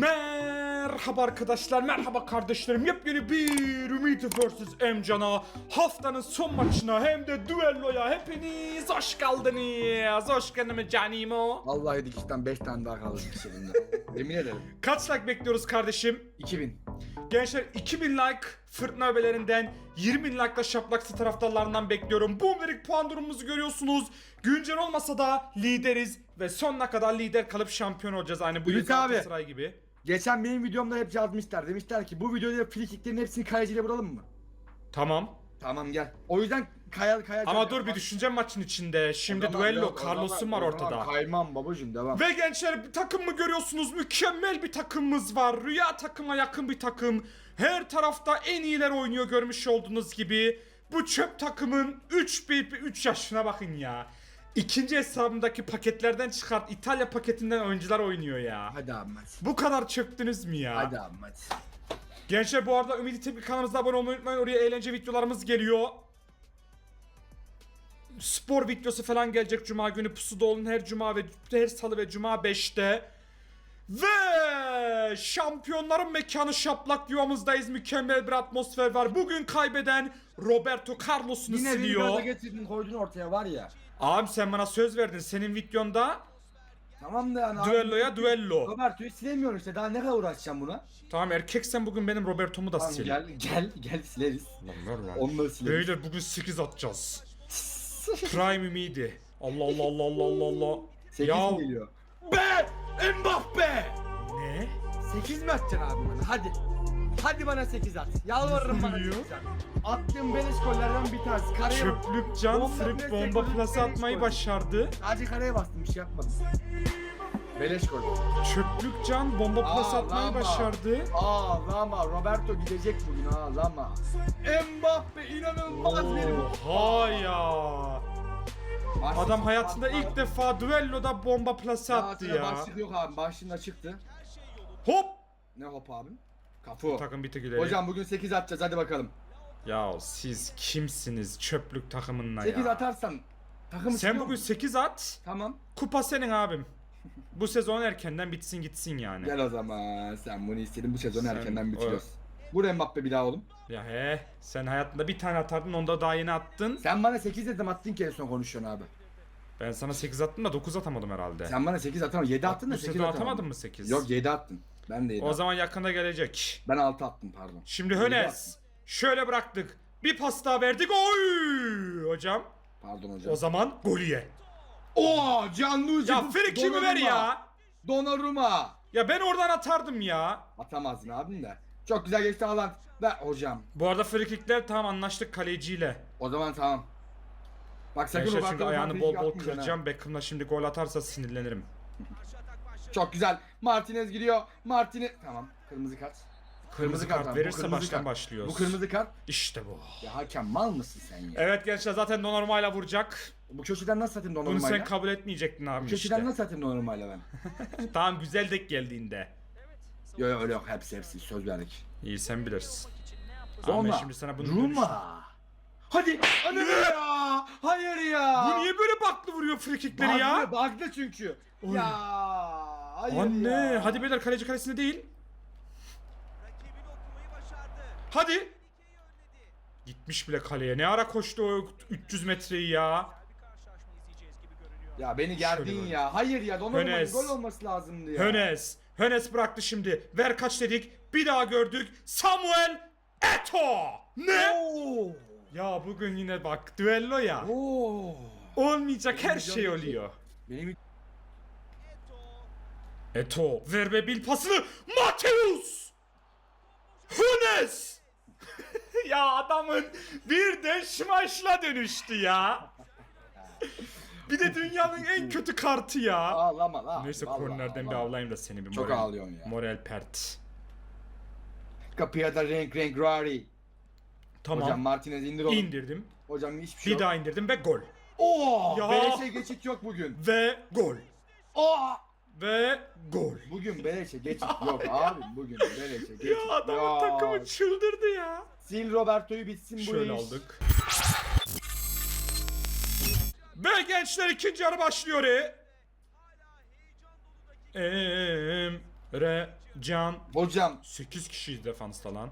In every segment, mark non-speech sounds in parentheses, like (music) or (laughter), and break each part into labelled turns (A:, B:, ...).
A: Merhaba arkadaşlar, merhaba kardeşlerim. Yepyeni bir Ümit vs. Emcan'a haftanın son maçına hem de düelloya hepiniz hoş geldiniz. Hoş geldiniz canimo.
B: Vallahi dikişten 5 tane daha kaldı dikişlerimde. (laughs) Yemin ederim.
A: Kaç like bekliyoruz kardeşim?
B: 2000.
A: Gençler 2000 like fırtına öbelerinden 20 bin like da şaplaksı taraftarlarından bekliyorum. Boomderik puan durumumuzu görüyorsunuz. Güncel olmasa da lideriz ve sonuna kadar lider kalıp şampiyon olacağız. Aynı bu
B: Ümit abi.
A: Galatasaray gibi.
B: Geçen benim videomda hep yazmışlar. Demişler ki bu videoda frikiklerin hepsini kayacıyla vuralım mı?
A: Tamam.
B: Tamam gel. O yüzden kaya kaya.
A: Ama dur bir düşüneceğim maçın içinde. Şimdi duello Carlos'un var ortada.
B: Kaymam babacım devam.
A: Ve gençler bir takım mı görüyorsunuz? Mükemmel bir takımımız var. Rüya takıma yakın bir takım. Her tarafta en iyiler oynuyor görmüş olduğunuz gibi. Bu çöp takımın 3 BP 3 yaşına bakın ya. İkinci hesabımdaki paketlerden çıkart İtalya paketinden oyuncular oynuyor ya.
B: Hadi hadi.
A: Bu kadar çöktünüz mü ya?
B: Hadi hadi.
A: Gençler bu arada Ümidi Tepki kanalımıza abone olmayı unutmayın. Oraya eğlence videolarımız geliyor. Spor videosu falan gelecek cuma günü pusuda olun her cuma ve her salı ve cuma 5'te. Ve şampiyonların mekanı şaplak yuvamızdayız. Mükemmel bir atmosfer var. Bugün kaybeden Roberto Carlos'unu
B: Yine bir
A: siliyor.
B: gaza getirdin koydun ortaya var ya.
A: Abim sen bana söz verdin. Senin videonda
B: Tamam da yani abi.
A: düelloya düello.
B: Roberto'yu silemiyorum işte daha ne kadar uğraşacağım buna?
A: Tamam erkeksen bugün benim Roberto'mu da
B: Tamam
A: sil.
B: gel gel gel sileriz.
A: Lan ver lan.
B: Onları sileriz.
A: Beyler bugün 8 atacağız. Prime ümidi. Allah Allah Allah Allah Allah Allah.
B: 8
A: Ya
B: mi geliyor? Be! Mbappe!
A: ne?
B: 8 mi atacaksın abi bana? Hadi. Hadi bana 8 at. Yalvarırım bana
A: Oluyor.
B: 8 at. Attığım beleş gollerden bir tanesi. Kareye
A: Çöplük can
B: Bomba
A: sırıp bomba
B: beleş
A: atmayı
B: gol.
A: başardı.
B: Sadece kareye bastım bir şey yapmadım. Beleş gol.
A: Çöplük can bomba plası
B: Aa,
A: atmayı
B: lama.
A: başardı.
B: Ağlama. Roberto gidecek bugün ağlama. Mbappe inanılmaz bir bu.
A: Oha ya. Adam hayatında ilk defa düelloda bomba plası attı ya.
B: Başlık yok abi. Başlığında çıktı.
A: Hop.
B: Ne hop abim? Kafu.
A: Takım bir tek ileri.
B: Hocam bugün 8 atacağız hadi bakalım.
A: Ya siz kimsiniz çöplük takımınla
B: 8
A: ya.
B: atarsan takım
A: Sen bugün
B: musun?
A: 8 at.
B: Tamam.
A: Kupa senin abim. Bu sezon erkenden bitsin gitsin yani.
B: Gel o zaman. Sen bunu istedin bu sezonu
A: Sen-
B: erkenden bitiriyoruz. Vur Mbappe bir daha oğlum.
A: Ya he, sen hayatında bir tane atardın, onda daha yeni attın.
B: Sen bana 8 dedim attın ki en son konuşuyorsun abi.
A: Ben sana 8 attım da 9 atamadım herhalde.
B: Sen bana 8 atamadın. 7 attın da
A: Bu
B: 8
A: sezon
B: atamadın.
A: atamadın mı 8?
B: Yok 7 attın. Ben de 7
A: O zaman yakında gelecek.
B: Ben 6 attım pardon.
A: Şimdi
B: Yedi
A: Hönes. Şöyle bıraktık. Bir pas daha verdik. Oy! Hocam.
B: Pardon hocam.
A: O zaman golü ye.
B: Oo Canluca.
A: Ya free kimi ver ya.
B: Donnarumma.
A: Ya ben oradan atardım ya.
B: Atamazdın abim de. Çok güzel geçti Haaland. Ve hocam.
A: Bu arada free kickler tamam anlaştık kaleciyle.
B: O zaman tamam. Bak sakın
A: Gençler çünkü
B: Roberto'nun
A: ayağını
B: free
A: bol
B: kick
A: bol
B: atmayacaksın ha.
A: kıracağım. Beckham'la şimdi gol atarsa sinirlenirim.
B: Çok güzel. Martinez gidiyor. Martinez. Tamam. Kırmızı kart.
A: Kırmızı kart
B: abi. Bu
A: verirse
B: kırmızı
A: baştan
B: kart.
A: başlıyoruz.
B: Bu kırmızı kart.
A: İşte bu.
B: Ya hakem mal mısın sen ya?
A: Evet gençler zaten Donnarumma vuracak.
B: Bu köşeden nasıl atayım
A: Bunu
B: Donnarumma'yla?
A: sen kabul etmeyecektin abi
B: Bu köşeden
A: işte.
B: nasıl atayım Donnarumma'yla ben? (laughs)
A: Tamam güzel dek geldiğinde.
B: Yok yok öyle yok. Hepsi hepsi. Söz verdik.
A: İyi sen bilirsin. Ama ben
B: Roma.
A: şimdi sana bunu
B: Roma. Hadi. Ananı ya. Hayır ya.
A: Bu niye böyle baklı vuruyor frikikleri ya?
B: Baglı çünkü. Ya. Hayır
A: Anne
B: ya.
A: hadi beyler kaleci kalesinde değil. Hadi. Gitmiş bile kaleye. Ne ara koştu o 300 metreyi ya.
B: Ya beni gerdin
A: böyle.
B: ya. Hayır ya. Donnarumma'nın
A: Hönes.
B: gol olması lazımdı ya.
A: Hönes. Hönes bıraktı şimdi. Ver kaç dedik. Bir daha gördük. Samuel Eto. Ne?
B: Oo.
A: Ya bugün yine bak düello ya.
B: Oo.
A: Olmayacak her şey oluyor.
B: Benim
A: Eto ver ve bil pasını Mateus Hunes (laughs) Ya adamın bir de şmaşla dönüştü ya Bir de dünyanın en kötü kartı ya
B: ağlama la.
A: Neyse
B: Vallahi
A: kornerden bir
B: ağlama.
A: avlayayım da seni bir
B: Çok
A: moral,
B: ağlıyorsun ya.
A: Moral pert
B: Kapıya da renk renk rari.
A: Tamam
B: Hocam Martinez indir onu.
A: indirdim
B: Hocam hiçbir şey
A: Bir
B: yok.
A: daha indirdim ve gol
B: Oo!
A: Ya.
B: Beleşe geçit yok bugün.
A: Ve gol
B: Oo!
A: Ve gol
B: Bugün beleşe geçit yok abi. Bugün beleşe geçit
A: Ya adamın takımı çıldırdı ya
B: Sil Roberto'yu bitsin bu
A: Şöyle
B: iş.
A: aldık. Ve gençler ikinci yarı başlıyor. e. Em, Re, Can,
B: Hocam
A: 8 kişiyiz defansta lan.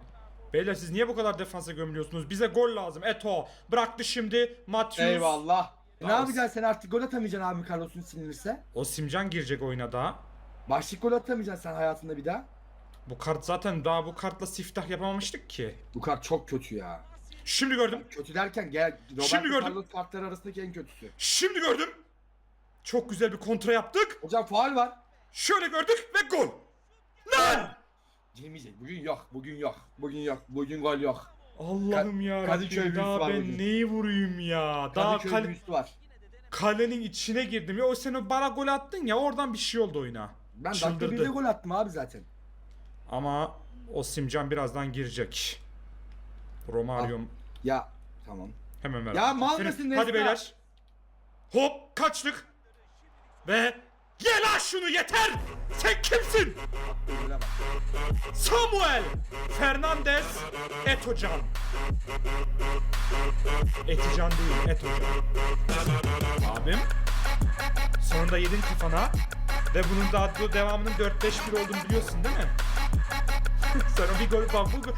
A: Beyler siz niye bu kadar defansa gömülüyorsunuz? Bize gol lazım. Eto bıraktı şimdi. Matius.
B: eyvallah. E, ne yapacaksın sen artık gol atamayacaksın abi Carlos'un sinirse.
A: O Simcan girecek oyuna daha.
B: Başlık gol atamayacaksın sen hayatında bir daha.
A: Bu kart zaten daha bu kartla siftah yapamamıştık ki.
B: Bu kart çok kötü ya.
A: Şimdi gördüm.
B: Kötü derken gel Roberto
A: Şimdi gördüm.
B: Carlos kartları arasındaki en kötüsü.
A: Şimdi gördüm. Çok güzel bir kontra yaptık.
B: Hocam faul var.
A: Şöyle gördük ve gol. Lan!
B: Girmeyecek. Bugün yok. Bugün yok. Bugün yok. Bugün gol yok.
A: Allah'ım ya
B: Kadıköy
A: Rabbim daha
B: var
A: ben
B: bugün.
A: neyi vurayım ya? Daha
B: Kadıköy
A: kale-
B: büyüsü var.
A: kalenin içine girdim. Ya o sen o bana gol attın ya oradan bir şey oldu oyuna.
B: Ben dakika
A: Çıldırdı.
B: birde gol attım abi zaten.
A: Ama o Simcan birazdan girecek. Romario
B: Ya tamam.
A: hemen ver.
B: Ya mal mısın
A: Hadi beyler. Hop kaçtık. Ve ye lan şunu yeter. Sen kimsin? Samuel Fernandez Etocan. Etican değil Etocan. Abim sonunda yedin kafana ve bunun daha bu devamının 4-5-1 olduğunu biliyorsun değil mi? (laughs) Sana bir gol bak bu gol-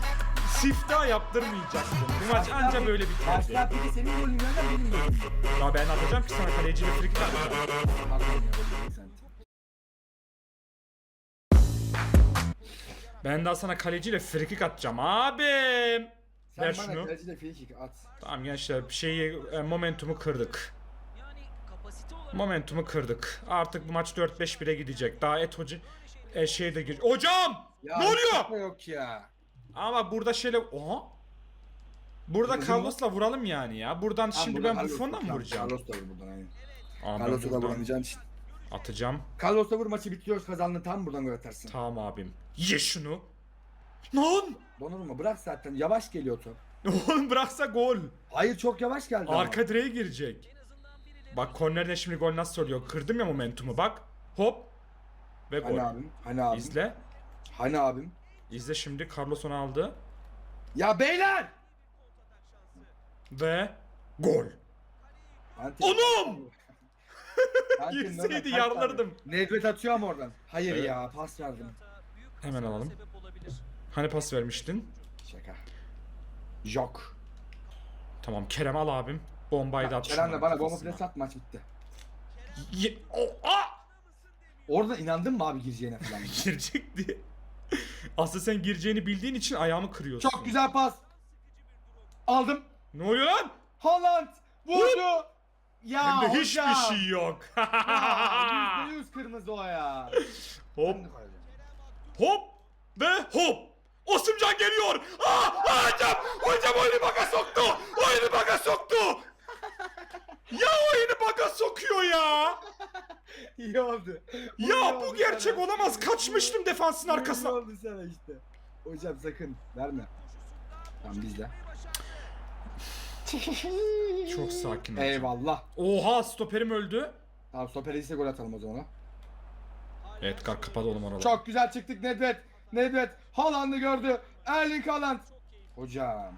A: siftah yaptırmayacaksın. Bu maç anca böyle biterdi.
B: Başlar biri senin golün yerine benim golüm.
A: Ya ben atacağım ki sana kaleciyle frikik atacağım. Ben daha sana kaleciyle frikik atacağım abim.
B: Sen
A: Ver
B: bana
A: şunu.
B: kaleciyle free kick at.
A: Tamam gençler şeyi e, momentumu kırdık. Momentumu kırdık. Artık bu maç 4-5-1'e gidecek. Daha et hoca e, şey de gir. Hocam!
B: Ya
A: ne oluyor?
B: Yok ya.
A: Ama burada şeyle oha. Burada
B: Bizim
A: Carlos'la vuralım yani ya. Buradan şimdi
B: buradan
A: ben
B: Carlos-
A: Buffon'la mı vuracağım?
B: Carlos da vur buradan aynen.
A: Aa, ben
B: Carlos'a da
A: buradan
B: vuramayacağın için.
A: Atacağım.
B: Carlos'a vur maçı bitiriyoruz kazandın tam buradan gol atarsın.
A: Tamam abim. Ye şunu. Lan!
B: Donurma bırak zaten yavaş geliyor top. (laughs)
A: Oğlum bıraksa gol.
B: Hayır çok yavaş geldi.
A: Arka direğe girecek. Bak kornerden şimdi gol nasıl oluyor? Kırdım ya momentumu bak. Hop. Ve gol.
B: Hani abim? Hani abim?
A: İzle.
B: Hani abim?
A: İzle şimdi Carlos onu aldı.
B: Ya beyler!
A: Ve gol.
B: Ante-
A: Onum! (laughs) Girseydi
B: kaç
A: yarlardım.
B: tane? Nedved atıyor ama oradan. Hayır
A: Evet.
B: ya pas verdim.
A: Hemen alalım. Hani pas vermiştin?
B: Şaka. Yok.
A: Tamam Kerem al abim. Bombayı da at.
B: Kerem de bana bomba
A: kafasına.
B: pres at maç bitti.
A: Ye- o- Aa!
B: Orada inandın mı abi gireceğine falan? (laughs)
A: Girecek diye. Aslında sen gireceğini bildiğin için ayağımı kırıyorsun.
B: Çok güzel pas. Aldım.
A: Ne oluyor lan?
B: Haaland vurdu. Ya
A: Hem de
B: hocam.
A: hiçbir şey yok. (laughs)
B: Ya, Yüzde yüz kırmızı o ya.
A: hop hop ve hop. Osimcan geliyor. Aa, aa, hocam hocam oyunu baka soktu. Oyunu baka soktu. ya oyunu baka sokuyor ya. (laughs)
B: İyi oldu.
A: Ya bu gerçek olamaz. Kaçmıştım defansın arkasına.
B: oldu sana işte. Hocam sakın verme. Tamam bizde.
A: Çok sakin ol.
B: Eyvallah.
A: Oha stoperim öldü.
B: Tamam stoper ise gol atalım o zaman. ha.
A: Edgar kapadı oğlum oraları.
B: Çok güzel çıktık Nedved. Nedved Haaland'ı gördü. Erling Haaland. Hocam.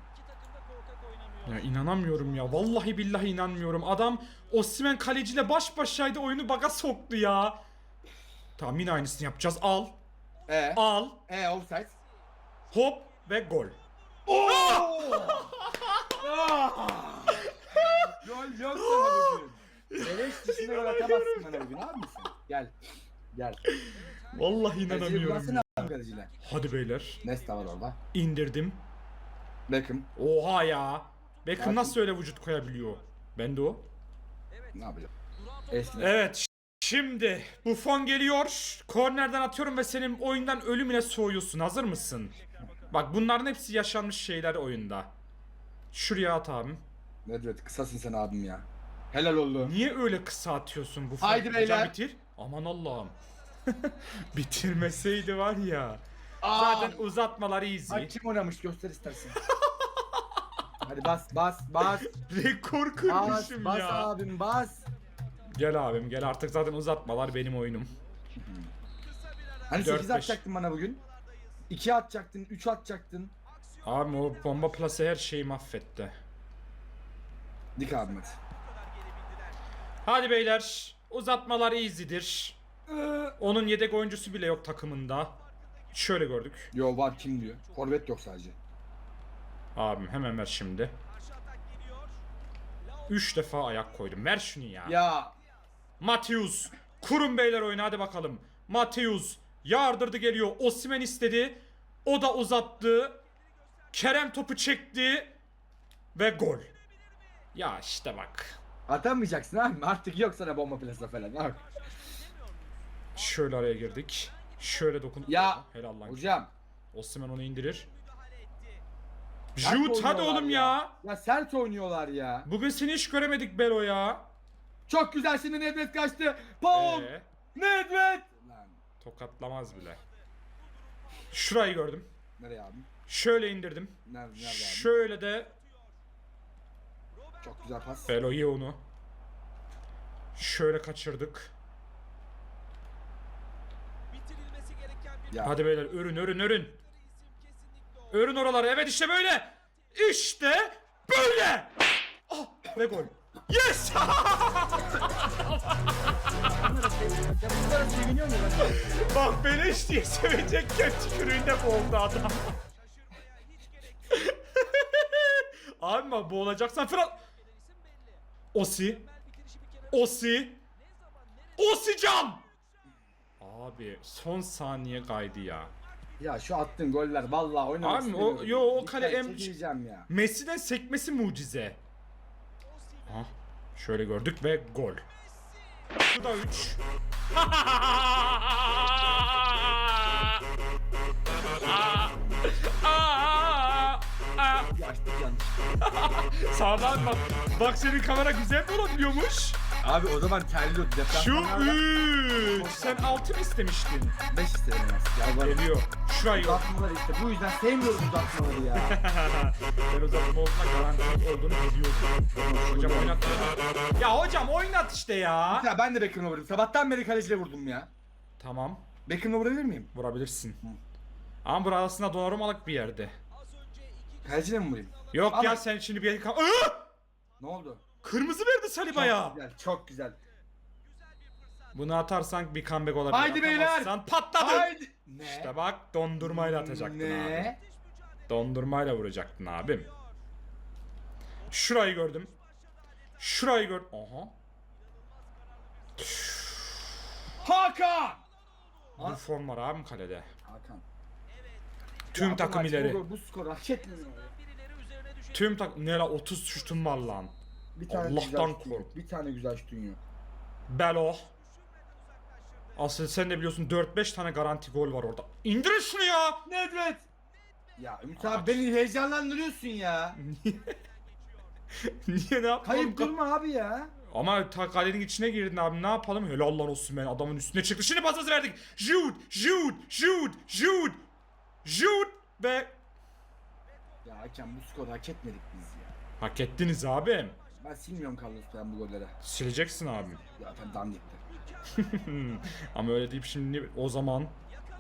A: Ya inanamıyorum ya. Vallahi billahi inanmıyorum. Adam Osimhen kaleciyle baş başaydı oyunu baga soktu ya. Tamam yine aynısını yapacağız. Al.
B: E
A: Al.
B: e offside.
A: Hop ve gol. (laughs)
B: Gol yok sana bugün. Beleş dışında gol atamazsın bana bugün abi misin? Gel. Gel.
A: Vallahi inanamıyorum ya.
B: abi kaleciyle.
A: Hadi beyler.
B: Nesta var orada.
A: İndirdim.
B: Beckham.
A: Oha ya. Beckham nasıl öyle vücut koyabiliyor? Ben de o.
B: Ne yapacağım? Eski.
A: Evet. ş- Şimdi Buffon geliyor. Kornerden atıyorum ve senin oyundan ölümüne soğuyorsun. Hazır mısın? Bak bunların hepsi yaşanmış şeyler oyunda. Şuraya at abim.
B: Nedved kısasın sen abim ya. Helal oldu.
A: Niye öyle kısa atıyorsun Buffon?
B: Haydi
A: Hocam
B: beyler.
A: bitir. Aman Allah'ım. (laughs) Bitirmeseydi var ya.
B: Aa!
A: Zaten uzatmalar easy.
B: Ay kim oynamış göster istersen. (laughs) Hadi bas bas bas.
A: Rekor
B: Bas
A: kırmışım
B: bas
A: ya.
B: abim bas.
A: Gel abim gel artık zaten uzatmalar benim oyunum.
B: Hani
A: Dört,
B: 8
A: beş.
B: atacaktın bana bugün. 2 atacaktın, 3 atacaktın.
A: Abi o bomba plase her şeyi mahvetti.
B: Dik abim hadi.
A: Beyler uzatmalar easy'dir. Onun yedek oyuncusu bile yok takımında. Şöyle gördük.
B: Yo var kim diyor. Forvet yok sadece.
A: Abim hemen ver şimdi. 3 defa ayak koydum. Ver şunu ya.
B: Ya
A: Mateus. Kurun beyler oyunu hadi bakalım. Mateus yardırdı geliyor. Osimen istedi. O da uzattı. Kerem topu çekti. Ve gol. Ya işte bak.
B: atamayacaksın abi. Artık yok sana bomba plasa falan. Bak.
A: Şöyle araya girdik. Şöyle dokun.
B: Ya
A: Helal lan.
B: hocam.
A: Osman onu indirir. Jut hadi oğlum ya.
B: Ya sert oynuyorlar ya.
A: Bugün seni hiç göremedik Belo ya.
B: Çok güzel şimdi Nedved kaçtı. Paul.
A: Ee,
B: Nedved. Lan
A: tokatlamaz bile. Şurayı gördüm.
B: nereye abi?
A: Şöyle indirdim.
B: Nerede, nerede abi?
A: Şöyle de
B: Çok güzel pas.
A: Belo ye onu. Şöyle kaçırdık.
C: Bitirilmesi gereken bir
B: Ya.
A: Hadi beyler örün örün örün.
C: isim kesinlikle o.
A: Örün oraları. Evet işte böyle. İşte böyle. Ah ve gol. Yes!
B: Ya bunlara seviniyor mu?
A: Bak beleş diye sevecekken tükürüğünde boğuldu adam.
C: Şaşırmaya hiç gerek yok.
A: Abi bak falan.
C: isim belli.
A: Osi. Osi.
C: nereye
A: Osican. Abi son saniye kaydı ya.
B: Ya şu attığın goller vallahi oynamak
A: Abi o- yo, o kale em-
B: çekileceğim ya.
A: Messi'den sekmesi mucize. Ha, şöyle gördük ve gol. Bu da 3. (laughs) (laughs) Sağdan bak. Bak senin kamera güzel olabiliyormuş.
B: Abi o zaman terliyordu.
A: Şu
B: Deplasmanlarda
A: 3. Sen 6 mı istemiştin?
B: 5 istedim ben. Yalvarırım.
A: Geliyor. Şurayı yok.
B: Uzatmalar işte. Bu yüzden sevmiyorum uzatmaları ya. (laughs)
A: ben uzatma olduğuna garanti olduğunu biliyordum. Hocam oynat. Ya hocam oynat işte ya.
B: ya ben de Beckham'la vurdum. Sabahtan beri kaleciyle vurdum ya.
A: Tamam.
B: Beckham'la vurabilir miyim?
A: Vurabilirsin. Ama burası aslında donanmalık bir yerde.
B: Kaleciyle mi vurayım?
A: Yok
B: Ama-
A: ya sen şimdi bir Iı!
B: Ne oldu?
A: Kırmızı verdi Saliba'ya.
B: Çok güzel, çok güzel.
A: Bunu atarsan bir comeback olabilir.
B: Haydi beyler.
A: Atamazsan patladı.
B: Haydi. Ne?
A: İşte bak dondurmayla atacaktın abi.
B: Ne?
A: Dondurmayla vuracaktın abim. Şurayı gördüm. Şurayı gör. Aha.
B: Hakan!
A: Bu form var abim kalede.
B: Hakan.
A: Tüm
B: Ya bu
A: takım
B: maç,
A: ileri.
B: Bu, bu skor hak etmiyor. ya.
A: Tüm takım. Ne la 30 şutum var lan.
B: Bir tane
A: Allah'tan
B: güzel şutun
A: kork.
B: yok. Bir tane güzel şutun yok.
A: Belo. Asıl sen de biliyorsun 4-5 tane garanti gol var orada. İndirin şunu ya.
B: Nedved! Ya Ümit abi beni heyecanlandırıyorsun ya. (laughs)
A: Niye ne yapalım?
B: Kayıp durma abi ya.
A: Ama ta kalenin içine girdin abi ne yapalım? Helal lan olsun ben adamın üstüne çıktı. Şimdi pasası verdik. Jude, Jude, Jude, Jude, Jude ve...
B: Ya hakem bu skoru hak etmedik biz ya.
A: Hak ettiniz abim.
B: Ben silmiyorum Carlos'tan bu golleri.
A: Sileceksin abim.
B: Zaten dandikti. (laughs)
A: Ama öyle deyip şimdi o zaman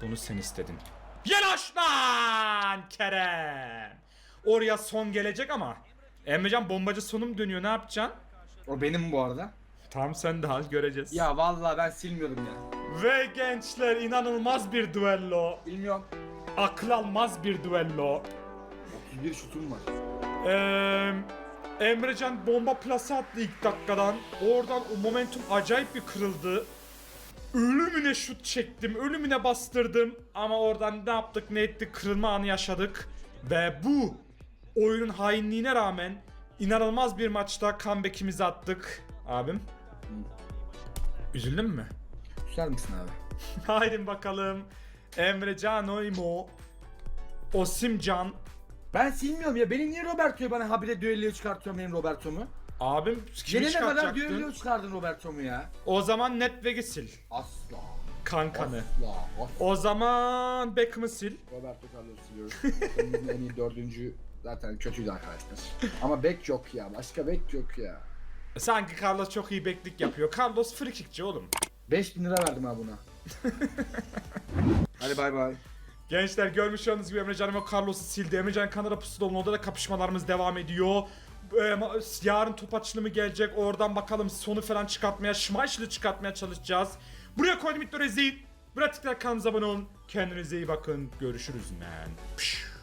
A: bunu sen istedin. Yanaş lan Kerem. Oraya son gelecek ama. Emrecan bombacı sonum dönüyor ne yapacaksın?
B: O benim bu arada.
A: Tam sen de al göreceğiz.
B: Ya vallahi ben silmiyorum ya.
A: Ve gençler inanılmaz bir duello.
B: Bilmiyorum.
A: Akıl almaz bir duello.
B: 31 şutum var.
A: Ee, Emrecan bomba plase attı ilk dakikadan. Oradan o momentum acayip bir kırıldı. Ölümüne şut çektim, ölümüne bastırdım. Ama oradan ne yaptık ne ettik kırılma anı yaşadık. Ve bu oyunun hainliğine rağmen inanılmaz bir maçta comeback'imizi attık. Abim. Üzüldün mü?
B: Güzel misin abi? (laughs)
A: Haydi bakalım. Emrecan Oymo. Osimcan.
B: Ben silmiyorum ya. Benim niye Roberto'yu bana habire düelloya çıkartıyorum benim Roberto'mu?
A: Abim kimi
B: Gelene kadar
A: çıkartacaktın?
B: düelloya çıkardın Roberto'mu ya.
A: O zaman Netweg'i sil.
B: Asla.
A: Kankanı.
B: Asla. Asla.
A: O zaman Beckham'ı sil.
B: Roberto Carlos siliyoruz. Kendimizin en iyi dördüncü zaten kötüydü arkadaşlar. Ama bek yok ya. Başka bek yok ya.
A: Sanki Carlos çok iyi beklik yapıyor. Carlos frikikçi oğlum.
B: 5000 lira verdim ha buna. (laughs) Hadi bay bay.
A: Gençler görmüş olduğunuz gibi Emrecan ve Carlos'u sildi. Emrecan Kanada Pusuloğlu'nun orada da kapışmalarımız devam ediyor. Ee, yarın top açılımı gelecek. Oradan bakalım sonu falan çıkartmaya, Schmeichel'ı çıkartmaya çalışacağız. Buraya koydum İttor izleyin. Pratikler kanalımıza abone olun. Kendinize iyi bakın. Görüşürüz man. Pişt.